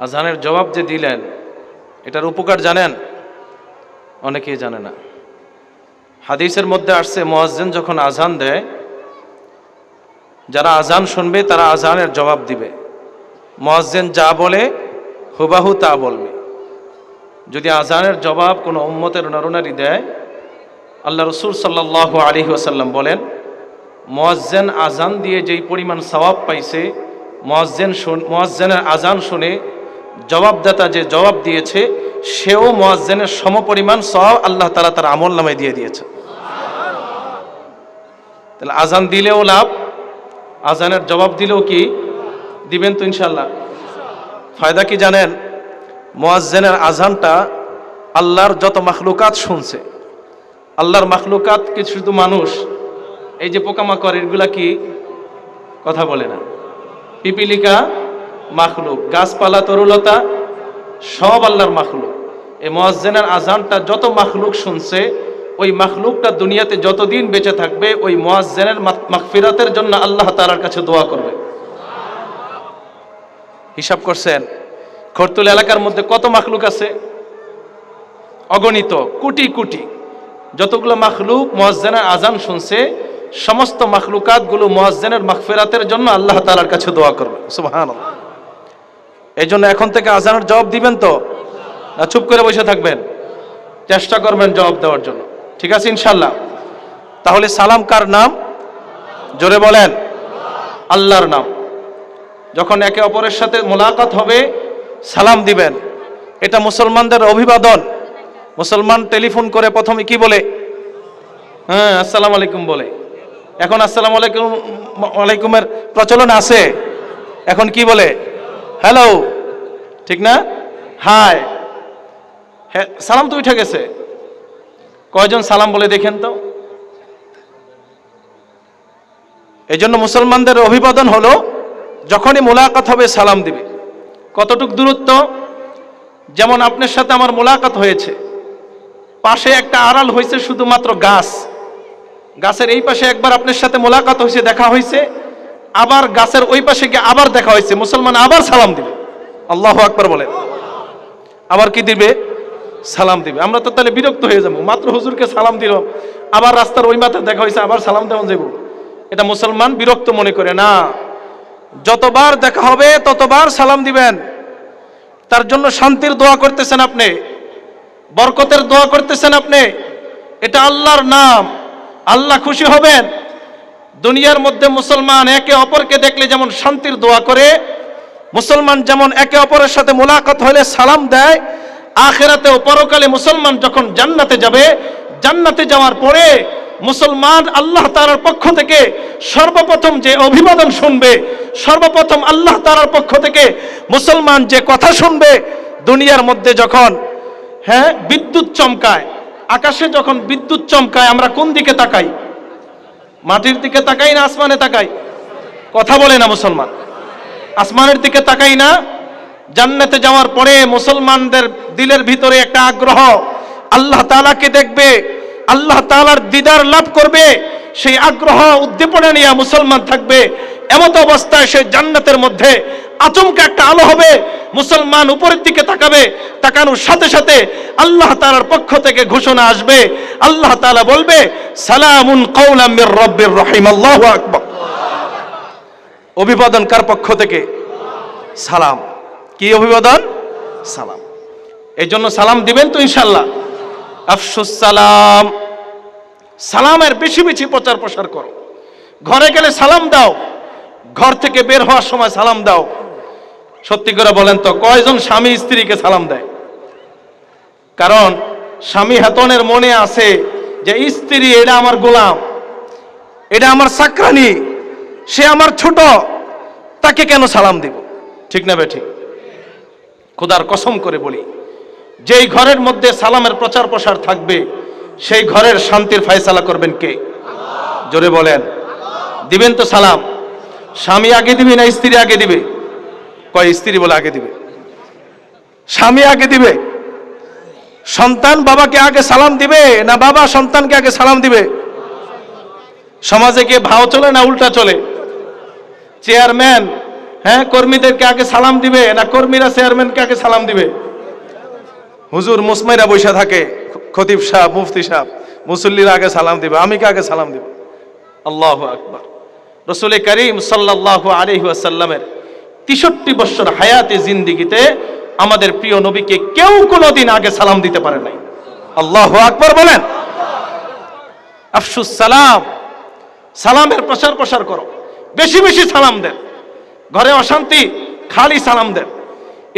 আজানের জবাব যে দিলেন, এটার উপকার জানেন? অনেকেই জানে না। হাদিসের মধ্যে আসছে, মোয়াজ্জেন যখন আজান দেয়, যারা আজান শুনবে, তারা আজানের জবাব দিবে। মোয়াজ্জেন যা বলে, হুবাহু তা বলবে। যদি আজানের জবাব কোনো উম্মতের নরনারী দেয়, আল্লাহ রসুল সাল্লাহ আলী ওসাল্লাম বলেন, মোয়াজ্জেন আজান দিয়ে যেই পরিমাণ সওয়াব পাইছে, মোয়াজ্জেন মোয়াজ্জেনের আজান শুনে জবাবদাতা যে জবাব দিয়েছে, সেও মোয়াজ্জেনের সমপরিমাণ সব আল্লাহ তালা তার আমল নামে দিয়ে দিয়েছে। তাহলে আজান দিলেও লাভ আজানের জবাব দিলেও কি? দিবেন তো ইনশাল্লাহ ফায়দা কি জানেন? মোয়াজ্জেনের আজানটা আল্লাহর যত মাখলুকাত শুনছে, আল্লাহর মাখলুকাত কি শুধু মানুষ? এই যে পোকামাকড়, এগুলা কি? কথা বলে না। পিপিলিকা মাখলুক। গাছপালা, তরুলতা, সব আল্লাহর মাখলুক। এই মোয়াজ্জেনের আজানটা যত মাখলুক শুনছে, ওই মাখলুকটা দুনিয়াতে যতদিন বেঁচে থাকবে, ওই মোয়াজ্জেনের মাগফিরাতের জন্য আল্লাহ তাআলার কাছে দোয়া করবে। হিসাব করছেন, খরতুল এলাকার মধ্যে কত মাখলুক আছে? অগণিত, কোটি কোটি। যতগুলো মাখলুক মোয়াজ্জেনের আজান শুনছে, সমস্ত মাখলুকাতগুলো মোয়াজ্জেনের মাগফিরাতের জন্য আল্লাহ তাআলার কাছে দোয়া করবে। সুবহানাল্লাহ। এই জন্য এখন থেকে আজানের জবাব দিবেন তো? না, চুপ করে বসে থাকবেন। চেষ্টা করবেন জবাব দেওয়ার জন্য। ঠিক আছে ইনশাল্লাহ তাহলে সালাম কার নাম? জোরে বলেন। আল্লাহর নাম। যখন একে অপরের সাথে মোলাকাত হবে, সালাম দিবেন। এটা মুসলমানদের অভিবাদন। মুসলমান টেলিফোন করে প্রথমে কি বলে? হ্যাঁ আসসালামু আলাইকুম বলে। এখন আসসালামু আলাইকুম আলাইকুমের প্রচলন আছে। এখন কি বলে? হ্যালো ঠিক না? হাই হ্যাঁ সালাম তো উঠে গেছে। কয়জন সালাম বলে দেখেন তো? এই জন্য মুসলমানদের অভিবাদন হলো, যখনই মোলাকাত হবে সালাম দিবে। কতটুক দূরত্ব? যেমন আপনার সাথে আমার মোলাকাত হয়েছে। পাশে একটা আড়াল হয়েছে, শুধুমাত্র গাছ। গাছের এই পাশে একবার আপনার সাথে মোলাকাত হয়েছে, দেখা হয়েছে। আবার গাছের ওই পাশে গিয়ে আবার দেখা হয়েছে, মুসলমান আবার সালাম দিবে। আল্লাহ আকবার বলেন আবার কি দিবে? সালাম দিবে। আমরা তো তাহলে বিরক্ত হয়ে যাব। মাত্র হুজুরকে সালাম দিল আবার রাস্তার ওই মাথায় দেখা হয়েছে, আবার সালাম দেওয়া যাব এটা মুসলমান বিরক্ত মনে করে না। যতবার দেখা হবে, ততবার সালাম দিবেন। তার জন্য শান্তির দোয়া করতেছেন আপনি। বরকতের দোয়া করতেছেন আপনি। এটা আল্লাহর নাম। আল্লাহ খুশি হবেন। দুনিয়ার মধ্যে মুসলমান একে অপরকে দেখলে যেমন শান্তির দোয়া করে, মুসলমান যেমন একে অপরের সাথে মোলাকাত হলে সালাম দেয়, আখেরাতেও পরকালে মুসলমান যখন জান্নাতে যাবে, জান্নাতে যাওয়ার পরে মুসলমান আল্লাহ তালার পক্ষ থেকে সর্বপ্রথম যে অভিবাদন শুনবে, সর্বপ্রথম আল্লাহ তালার পক্ষ থেকে মুসলমান যে কথা শুনবে, দুনিয়ার মধ্যে যখন হ্যাঁ বিদ্যুৎ চমকায়, আকাশে যখন বিদ্যুৎ চমকায়, আমরা কোন দিকে তাকাই? মাটির দিকে তাকাই না, আসমানে তাকাই। কথা বলে না মুসলমান। আসমানের দিকে তাকাই না, জান্নাতে যাওয়ার পরে মুসলমানদের দিলের ভিতরে একটা আগ্রহ। আল্লাহ তালাকে দেখবে, আল্লাহ তালার দিদার লাভ করবে, সেই আগ্রহ উদ্দীপনা নিয়ে মুসলমান থাকবে। এমত অবস্থায় সে জান্নাতের মধ্যে আচমকা একটা আলো হবে, মুসলমান উপরের দিকে তাকাবে, তাকানোর সাথে সাথে আল্লাহ তালার পক্ষ থেকে ঘোষণা আসবে। আল্লাহ তালা বলবে, সালামুন কৌলাম মির রব্বির রহিম, আল্লাহু অভিবাদন কার পক্ষ থেকে? সালাম। কি অভিবাদন? সালাম। এই জন্য সালাম দিবেন তো ইনশাল্লাহ আফসুস সালাম। সালামের বেশি বেশি প্রচার প্রসার করো। ঘরে গেলে সালাম দাও। ঘর থেকে বের হওয়ার সময় সালাম দাও। সত্যি করে বলেন তো, কয়জন স্বামী স্ত্রীকে সালাম দেয়? কারণ স্বামী হেতনের মনে আছে যে স্ত্রী, এটা আমার গোলাম, এটা আমার সাকরানি, সে আমার ছোট, তাকে কেন সালাম দিব? ঠিক না বেঠিক খোদার কসম করে বলি, যেই ঘরের মধ্যে সালামের প্রচার প্রসার থাকবে, সেই ঘরের শান্তির ফায়সালা করবেন কে? জোরে বলেন। দিবেন তো সালাম। স্বামী আগে দিবে না স্ত্রী আগে দিবে? কয়, স্ত্রী বলে আগে দিবে। স্বামী আগে দিবে। সন্তান বাবাকে আগে সালাম দিবে না বাবা সন্তানকে আগে সালাম দিবে? সমাজে গিয়ে ভাও চলে না উল্টা চলে? চেয়ারম্যান হ্যাঁ কর্মীদেরকে আগে সালাম দিবে না কর্মীরা চেয়ারম্যানকে আগে সালাম দিবে? হুজুর মুসমাইরা বৈশা থাকে, খতিব সাহ মুফতি সাহ মুসল্লিরা আগে সালাম দিবে, আমি কে আগে সালাম দিব? আল্লাহ আকবার। রসুল করিম সাল্লাহ আলহি আসাল্লামের তেষট্টি বছর হায়াতে জিন্দিগিতে আমাদের প্রিয় নবীকে কেউ কোনোদিন আগে সালাম দিতে পারে নাই। আল্লাহ আকবার বলেন। আফসুস সালাম। সালামের প্রচার প্রসার করো। বেশি বেশি সালাম দেন। ঘরে অশান্তি, খালি সালাম দেন।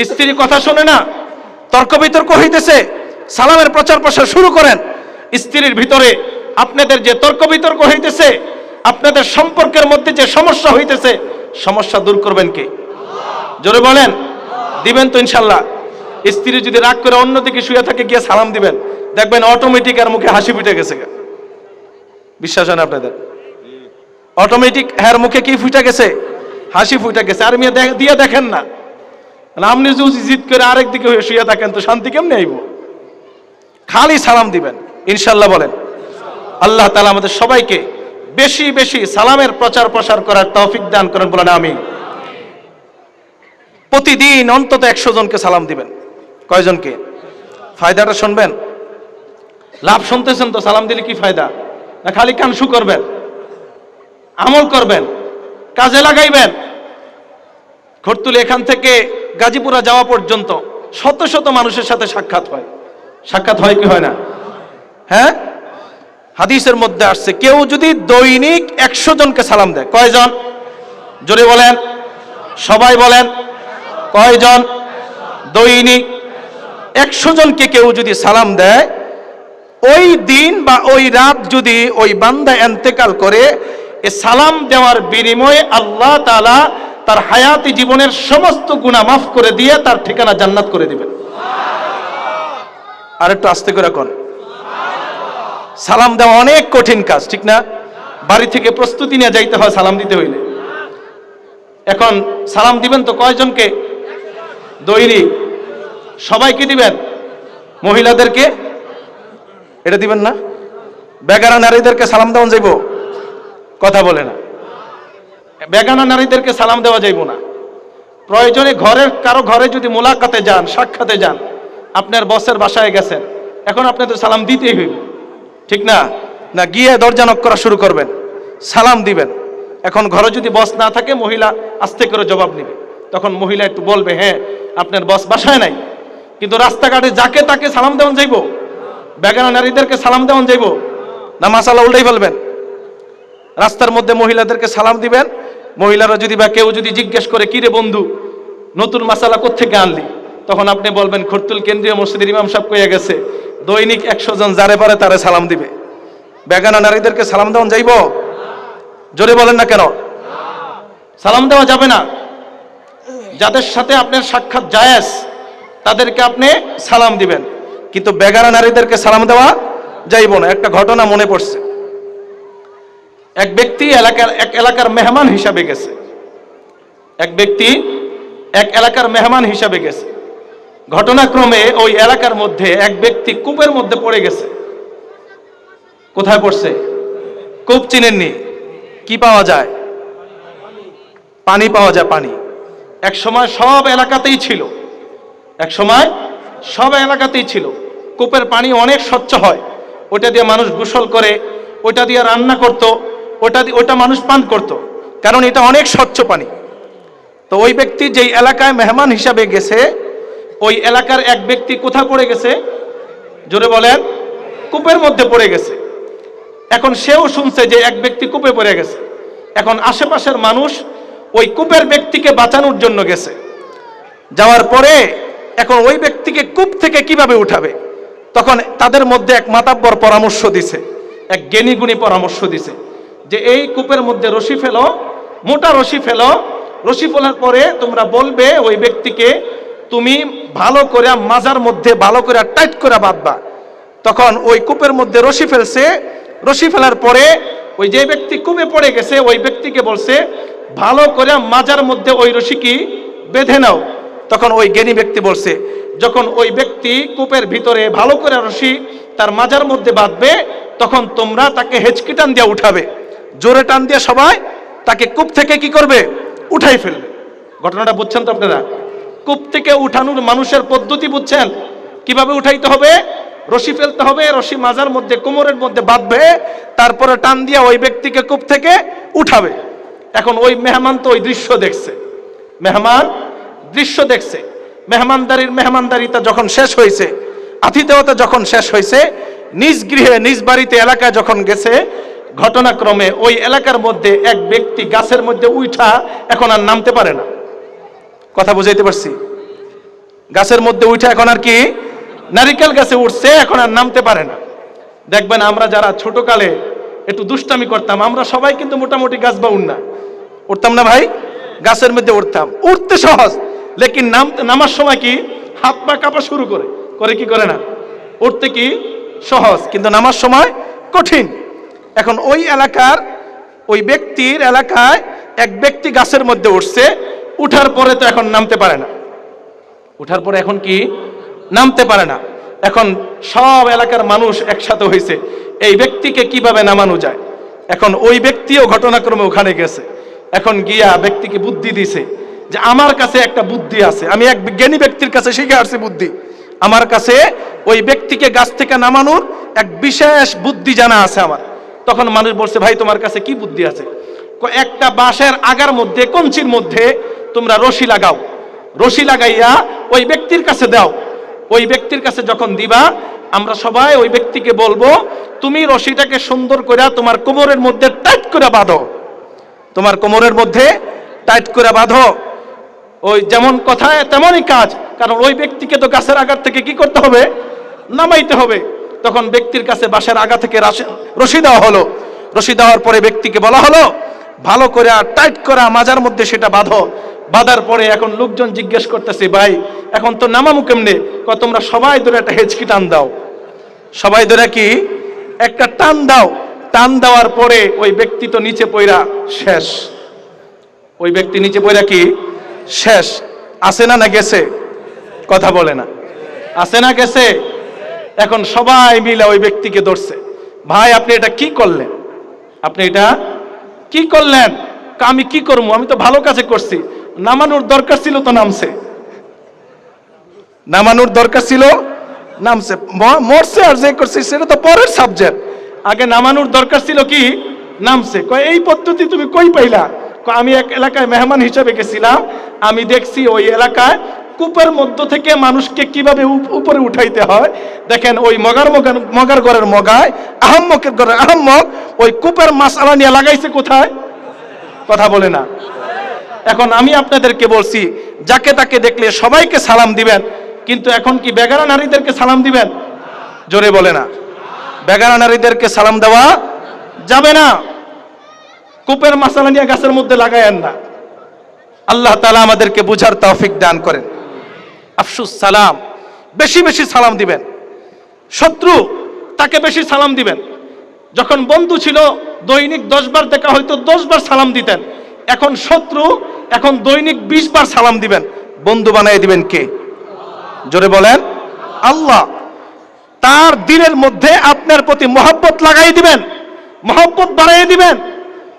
স্ত্রী কথা শোনে না, তর্ক বিতর্ক হইতেছে, সালামের প্রচার প্রসার শুরু করেন। স্ত্রীর ভিতরে আপনাদের যে তর্ক বিতর্ক হইতেছে আপনাদের সম্পর্কের মধ্যে যে সমস্যা হইতেছে সমস্যা দূর করবেন কে? জোরে বলেন। দিবেন তো ইনশাল্লাহ। স্ত্রী যদি রাগ করে অন্যদিকে শুয়ে থাকে গিয়ে সালাম দিবেন। দেখবেন অটোমেটিক আর মুখে হাসি ফুটে গেছে। বিশ্বাস হয় না আপনাদের? অটোমেটিক হ্যার মুখে কি ফুটে গেছে? হাসি ফুটে গেছে। আর মেয়ে দিয়ে দেখেন না। না, আপনি যদি জিদ করে আরেক দিকে শুয়ে থাকেন তো শান্তি কেমনে আইব? খালি সালাম দিবেন। ইনশাল্লাহ বলেন। আল্লাহ তালা আমাদের সবাইকে বেশি বেশি সালামের প্রচার প্রসার করার তৌফিক দান করেন বলেন আমি। প্রতিদিন অন্তত একশো জনকে সালাম দিবেন। কয়জনকে? ফায়দাটা শুনবেন? লাভ শুনতেছেন তো, সালাম দিলে কি ফায়দা? না খালি কানসু করবেন? আমল করবেন? কাজে লাগাইবেন? খরতুল এখান থেকে গাজীপুরা যাওয়া পর্যন্ত শত শত মানুষের সাথে সাক্ষাৎ হয়। সাক্ষাৎ হয় কি হয় না? হ্যাঁ? হাদিসের মধ্যে আসছে, কেউ যদি দৈনিক একশো জনকে সালাম দেয়, কয়জন? জোরে বলেন। সবাই বলেন, কয়জন? দৈনিক একশো জনকে কেউ যদি সালাম দেয়, ওই দিন বা ওই রাত যদি ওই বান্দা এন্তেকাল করে, এ সালাম দেওয়ার বিনিময়ে আল্লাহ তাআলা তার হায়াতি জীবনের সমস্ত গুণা মাফ করে দিয়ে তার ঠিকানা জান্নাত করে দিবেন। আর একটু আস্তে করে কোন। সালাম দেওয়া অনেক কঠিন কাজ, ঠিক না? বাড়ি থেকে প্রস্তুতি নিয়ে যাইতে হয় সালাম দিতে হইলে। এখন সালাম দিবেন তো কয়জনকে? দৈনিক। সবাইকে দিবেন? মহিলাদেরকে? এটা দিবেন না? বেগানা নারীদেরকে সালাম দেওয়া যাইব? কথা বলে না। বেগানা নারীদেরকে সালাম দেওয়া যাইব না। প্রয়োজনে ঘরের, কারও ঘরে যদি মোলাকাতে যান, সাক্ষাতে যান, আপনার বসের বাসায় গেছেন, এখন আপনাদের সালাম দিতেই হইব। ঠিক না? না, গিয়ে দরজা নক করা শুরু করবেন। সালাম দিবেন। এখন ঘরে যদি বস না থাকে, মহিলা আস্তে করে জবাব নেবে। তখন মহিলা একটু বলবে হ্যাঁ আপনার বস বাসায় নাই। কিন্তু রাস্তাঘাটে যাকে তাকে সালাম দেওয়ান যাইব। বেগানা নারীদেরকে সালাম দেওয়ান যাইব। না মাসালা উল্টাই ফেলবেন। রাস্তার মধ্যে মহিলাদেরকে সালাম দিবেন। মহিলারা যদি বা কেউ যদি জিজ্ঞেস করে কিরে বন্ধু, নতুন মাসালা কোথেকে আনলি? তখন আপনি বলবেন, খরতুল কেন্দ্রীয় মসজিদের ইমাম সাহেব কইয়া গেছে দৈনিক একশো জন যারে পারে তারে সালাম দিবে। বেগানা নারীদেরকে সালাম দেওয়া যাইব? জোরে বলেন না কেন? সালাম দেওয়া যাবে না। যাদের সাথে আপনার সাক্ষাৎ জায়েজ, তাদেরকে আপনি সালাম দিবেন। কিন্তু বেগানা নারীদেরকে সালাম দেওয়া যাইব না। একটা ঘটনা মনে পড়ছে। এক ব্যক্তি এলাকার এক এলাকার মেহমান হিসাবে গেছে। এক ব্যক্তি এক এলাকার মেহমান হিসাবে গেছে। ঘটনাক্রমে ওই এলাকার মধ্যে এক ব্যক্তি কূপের মধ্যে পড়ে গেছে। কোথায় পড়ছে? কূপ চিনেননি। কি পাওয়া যায়? পানি পাওয়া যায়, পানি। এক সময় সব এলাকাতেই ছিল। এক সময় সব এলাকাতেই ছিল। কূপের পানি অনেক স্বচ্ছ হয়। ওটা দিয়ে মানুষ গোসল করে, ওটা দিয়ে রান্না করত, ওটা দিয়ে ওটা মানুষ পান করত। কারণ এটা অনেক স্বচ্ছ পানি। তো ওই ব্যক্তি যেই এলাকায় মেহমান হিসাবে গেছে ওই এলাকার এক ব্যক্তি কোথায় পড়ে গেছে? জোরে বলেন, কূপের মধ্যে পড়ে গেছে। এখন সেও শুনছে যে এক ব্যক্তি কূপে পড়ে গেছে। এখন আশেপাশের মানুষ ওই কূপের ব্যক্তিকে বাঁচানোর জন্য গেছে। যাওয়ার পরে এখন ওই ব্যক্তিকে কূপ থেকে কীভাবে উঠাবে? তখন তাদের মধ্যে এক মাতাব্বর পরামর্শ দিছে, এক জ্ঞানীগুণী পরামর্শ দিছে যে, এই কূপের মধ্যে রশি ফেলো, মোটা রশি ফেলো। রশি ফেলার পরে তোমরা বলবে ওই ব্যক্তিকে, তুমি ভালো করে মাজার মধ্যে, ভালো করে টাইট করে বাঁধবা। তখন ওই কূপের মধ্যে রশি ফেলছে। রশি ফেলার পরে ওই যে ব্যক্তি কূপে পড়ে গেছে, ওই ব্যক্তিকে বলছে, ভালো করে মাজার মধ্যে ওই রশি কি বেঁধে নাও। তখন ওই জ্ঞানী ব্যক্তি বলছে, যখন ওই ব্যক্তি কূপের ভিতরে ভালো করে রশি তার মাজার মধ্যে বাঁধবে, তখন তোমরা তাকে হেঁচকি টান দিয়ে উঠাবে। জোরে টান দিয়ে সবাই তাকে কূপ থেকে কি করবে? উঠাই ফেলবে। ঘটনাটা বুঝছেন তো আপনারা? কূপ থেকে উঠানোর মানুষের পদ্ধতি বুঝছেন? কীভাবে উঠাইতে হবে? রশি ফেলতে হবে, রশি মাজার মধ্যে, কোমরের মধ্যে বাঁধবে, তারপরে টান দিয়া ওই ব্যক্তিকে কূপ থেকে উঠাবে। এখন ওই মেহমান তো ওই দৃশ্য দেখছে। মেহমান দৃশ্য দেখছে। মেহমানদারির মেহমানদারিতা যখন শেষ হয়েছে, আতিথেয়তা যখন শেষ হয়েছে, নিজ গৃহে, নিজ বাড়িতে, এলাকায় যখন গেছে, ঘটনাক্রমে ওই এলাকার মধ্যে এক ব্যক্তি গাছের মধ্যে উঠা এখন আর নামতে পারে না। কথা বুঝাইতে পারছি? গাছের মধ্যে উঠে এখন আর কি নারিকেল গাছে উঠছে, এখন আর নামতে পারে না। দেখবেন আমরা যারা ছোটকালে একটু দুষ্টামি করতাম, আমরা সবাই কিন্তু মোটামুটি গাছ বা উঠনা উঠতাম না ভাই? গাছের মধ্যে উঠতাম। উঠতে সহজ, লেকিন নামতে, নামার সময় কি হাত পা কাঁপা শুরু করে। করে কি করে না? উঠতে কি সহজ, কিন্তু নামার সময় কঠিন। এখন ওই এলাকার, ওই ব্যক্তির এলাকায় এক ব্যক্তি গাছের মধ্যে উঠছে উঠার পরে তো এখন নামতে পারে না। উঠার পরে এখন কি? নামতে পারে না। এখন সব এলাকার মানুষ একসাথে হয়েছে এই ব্যক্তিকে কীভাবে নামানো যায়? এখন ওই ব্যক্তিও ঘটনাক্রমে ওখানে গেছে। এখন গিয়া ব্যক্তিকে বুদ্ধি দিছে যে আমার কাছে একটা বুদ্ধি আছে। আমি এক জ্ঞানী ব্যক্তির কাছে শিখে আসছি বুদ্ধি। আমার কাছে ওই ব্যক্তিকে গাছ থেকে নামানোর এক বিশেষ বুদ্ধি জানা আছে আমার। তখন মানুষ বলছে, ভাই, তোমার কাছে কি বুদ্ধি আছে? একটা বাঁশের আগার মধ্যে, কঞ্চির মধ্যে তোমরা রশি লাগাও। রশি লাগাইয়া ওই ব্যক্তির কাছে দাও। ওই ব্যক্তির কাছে যখন দিবা, আমরা সবাই ওই ব্যক্তিকে বলব, তুমি রশিটাকে সুন্দর করে তোমার কোমরের মধ্যে টাইট করে বাঁধো। তোমার কোমরের মধ্যে টাইট করে বাঁধো। ওই যেমন কথায় তেমনই কাজ। কারণ ওই ব্যক্তিকে তো গাছের আগার থেকে কি করতে হবে? নামাইতে হবে। তখন ব্যক্তির কাছে বাঁশের আগা থেকে রশি দেওয়া হলো। রশি দেওয়ার পরে ব্যক্তিকে বলা হলো, ভালো করে টাইট করা মাজার মধ্যে সেটা বাঁধো। বাঁধার পরে এখন লোকজন জিজ্ঞেস করতেছে, ভাই, এখন তো নামামু কেমনে? ক তোমরা সবাই ধরে একটা হেঁচকি টান দাও। সবাই ধরে কি? একটা টান দাও। টান দেওয়ার পরে ওই ব্যক্তি তো নিচে পইরা শেষ। ওই ব্যক্তি নিচে পইরা কি? শেষ। আসে না না গেছে? কথা বলে না। আসে না গেছে? এখন সবাই মিলে ওই ব্যক্তিকে ধরছে। ভাই, আপনি এটা কি করলেন? আপনি এটা কি করলেন? আমি কি করব? আমি তো ভালো কাজে করছি। নামানোর দরকার ছিল তো নামছে। নামানোর দরকার ছিল, নামছে। মরছে আর যে করছে সেটা তো পরের সাবজেক্ট আগে নামানোর দরকার ছিল কি? নামছে। কয়, এই পদ্ধতি তুমি কই পাইলা? আমি এক এলাকায় মেহমান হিসেবে গেছিলাম। আমি দেখছি ওই এলাকায় কূপের মধ্য থেকে মানুষকে কীভাবে উপ- উপরে উঠাইতে হয়। দেখেন ওই মগার মগার মগার ঘরের মগায়, আহম্মকের ঘরের আহম্মক ওই কূপের মাসালা নিয়ে লাগাইছে কোথায়? কথা বলে না। এখন আমি আপনাদেরকে বলছি, যাকে তাকে দেখলে সবাইকে সালাম দিবেন, কিন্তু এখন কি বেগারা নারীদেরকে সালাম দিবেন? জোরে বলে না। বেগারা নারীদেরকে সালাম দেওয়া যাবে না। কূপের মাসালা নিয়ে গাছের মধ্যে লাগায়েন না। আল্লাহ তালা আমাদেরকে বুঝার তৌফিক দান করেন। আফসুস সালাম। বেশি বেশি সালাম দিবেন। শত্রু তাকে বেশি সালাম দিবেন। যখন বন্ধু ছিল, দৈনিক দশ বার দেখা হয়তো দশ বার সালাম দিতেন। এখন শত্রু, এখন দৈনিক বিশ বার সালাম দিবেন। বন্ধু বানিয়ে দিবেন কে? জোরে বলেন, আল্লাহ। তার দিনের মধ্যে আপনার প্রতি মহব্বত লাগাই দিবেন, মহব্বত বাড়াই দিবেন।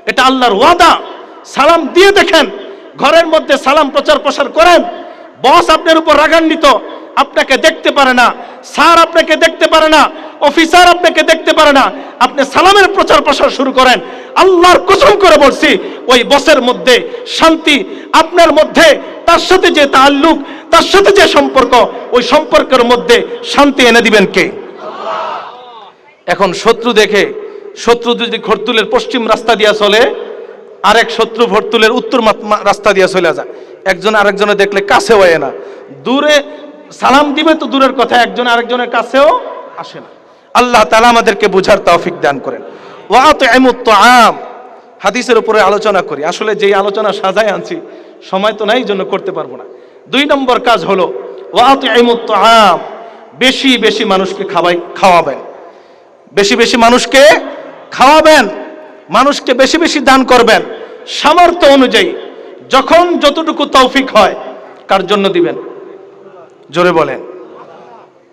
এটা আল্লাহর ওয়াদা। সালাম দিয়ে দেখেন, ঘরের মধ্যে সালাম প্রচার প্রসার করেন। বস আপনার উপর রাগান্বিত, আপনাকে দেখতে পারে না। স্যার আপনাকে দেখতে পারে না। অফিসার আপনাকে দেখতে পারে না। আপনি সালামের প্রচার প্রসার শুরু করেন। আল্লাহর কসম করে বলছি, ওই বসের মধ্যে শান্তি, আপনার মধ্যে তার সাথে যে তাল্লুক তার সাথে যে সম্পর্ক, ওই সম্পর্কের মধ্যে শান্তি এনে দিবেন কে? এখন শত্রু দেখে, শত্রু যদি ঘরতুলের পশ্চিম রাস্তা দিয়া চলে, আরেক শত্রু ভরতুলের উত্তর রাস্তা দিয়া চলে যায়। একজন আরেকজনে দেখলে কাছে হয় না। দূরে সালাম দিবে তো দূরের কথা, একজন আরেকজনের কাছেও আসে না। আল্লাহ তালা আমাদেরকে বুঝার তৌফিক দান করেন। আম হাদিসের উপরে আলোচনা করি। আসলে যেই আলোচনা সাজায় আনছি, সময় তো নাই জন্য করতে পারব না। দুই নম্বর কাজ হলো আম বেশি বেশি মানুষকে খাওয়াই খাওয়াবেন। বেশি বেশি মানুষকে খাওয়াবেন। মানুষকে বেশি বেশি দান করবেন। সামর্থ্য অনুযায়ী, যখন যতটুকু তৌফিক হয়, কার জন্য দিবেন? জোরে বলেন।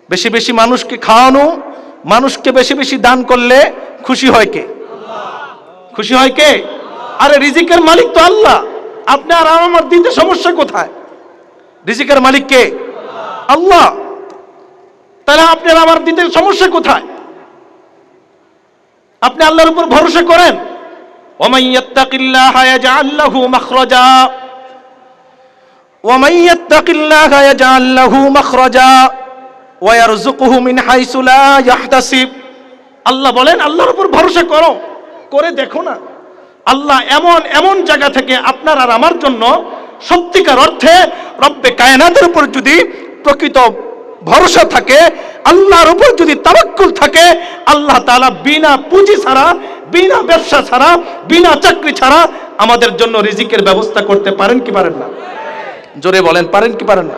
বেশি বেশি মানুষকে খাওয়ানো মানুষকে বেশি বেশি দান করলে খুশি হয় কে খুশি হয় কে আরে রিজিকের মালিক তো আল্লাহ আপনার আর আমার দিতে সমস্যা কোথায় রিজিকের মালিক কে আল্লাহ তাহলে আপনার আমার দিতে সমস্যা কোথায় আপনি আল্লাহর উপর ভরসা করেন ومن يتق الله يجعل له مخرجا ومن يتق الله يجعل له مخرجا আল্লাহ বলেন, আল্লাহর উপর ভরসা করো, করে দেখো না। আল্লাহ এমন এমন জায়গা থেকে আপনার আর আমার জন্য সত্যিকার অর্থে রব্বে কায়নাতের উপর যদি প্রকৃত ভরসা থাকে, আল্লাহর উপর যদি তাবাক্কুল থাকে, আল্লাহ তাআলা বিনা পুঁজি ছাড়া, বিনা ব্যবসা ছাড়া, বিনা চাকরি ছাড়া আমাদের জন্য রিজিকের ব্যবস্থা করতে পারেন কি পারেন না? জোরে বলেন, পারেন কি পারেন না?